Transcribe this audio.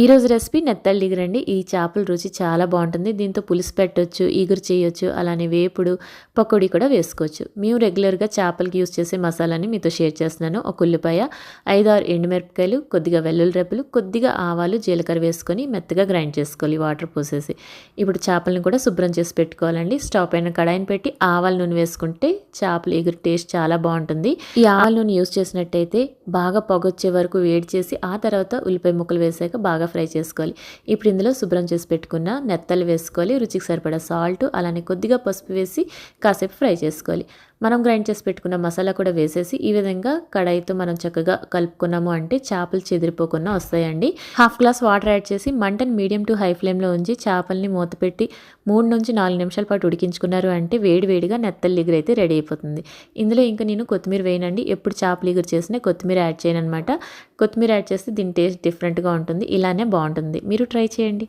ఈరోజు రెసిపీ నెత్తళ్ళు ఇగురండి ఈ చేపల రుచి చాలా బాగుంటుంది. దీంతో పులుసు పెట్టొచ్చు ఈగురు చేయొచ్చు అలానే వేపుడు పకోడీ కూడా వేసుకోవచ్చు. మేము రెగ్యులర్గా చేపలకి యూజ్ చేసే మసాలాని మీతో షేర్ చేస్తున్నాను. ఒక ఉల్లిపాయ ఐదారు ఎండుమిరపకాయలు కొద్దిగా వెల్లుల్లి రెప్పలు కొద్దిగా ఆవాలు జీలకర్ర వేసుకొని మెత్తగా గ్రైండ్ చేసుకోవాలి వాటర్ పోసేసి. ఇప్పుడు చేపలను కూడా శుభ్రం చేసి పెట్టుకోవాలండి. స్టవ్ పైన కడాయిని పెట్టి ఆవాల నూనె వేసుకుంటే చేపల ఎగురు టేస్ట్ చాలా బాగుంటుంది. ఈ ఆవాల నూనె యూస్ చేసినట్టయితే బాగా పొగొచ్చే వరకు వేడి చేసి ఆ తర్వాత ఉల్లిపాయ ముక్కలు వేసాక బాగా ఫ్రై చేసుకోవాలి. ఇప్పుడు ఇందులో శుభ్రం చేసి పెట్టుకున్న నెత్తలు వేసుకోవాలి. రుచికి సరిపడా సాల్ట్ అలానే కొద్దిగా పసుపు వేసి కాసేపు ఫ్రై చేసుకోవాలి. మనం గ్రైండ్ చేసి పెట్టుకున్న మసాలా కూడా వేసేసి ఈ విధంగా కడాయితో మనం చక్కగా కలుపుకున్నాము అంటే చేపలు చెదిరిపోకుండా వస్తాయండి. హాఫ్ గ్లాస్ వాటర్ యాడ్ చేసి మంటను మీడియం టు హై ఫ్లేమ్లో ఉంచి చేపల్ని మూత పెట్టి మూడు నుంచి నాలుగు నిమిషాల పాటు ఉడికించుకున్నారు అంటే వేడివేడిగా నెత్తల నెత్తలు అయితే రెడీ అయిపోతుంది. ఇందులో ఇంకా నేను కొత్తిమీర వేయనండి. ఎప్పుడు చేపలు ఎగురు చేసినా కొత్తిమీర యాడ్ చేయను అనమాట కొత్తిమీర యాడ్ చేస్తే దీని టేస్ట్ డిఫరెంట్గా ఉంటుంది. ఇలానే బాగుంటుంది. మీరు ట్రై చేయండి.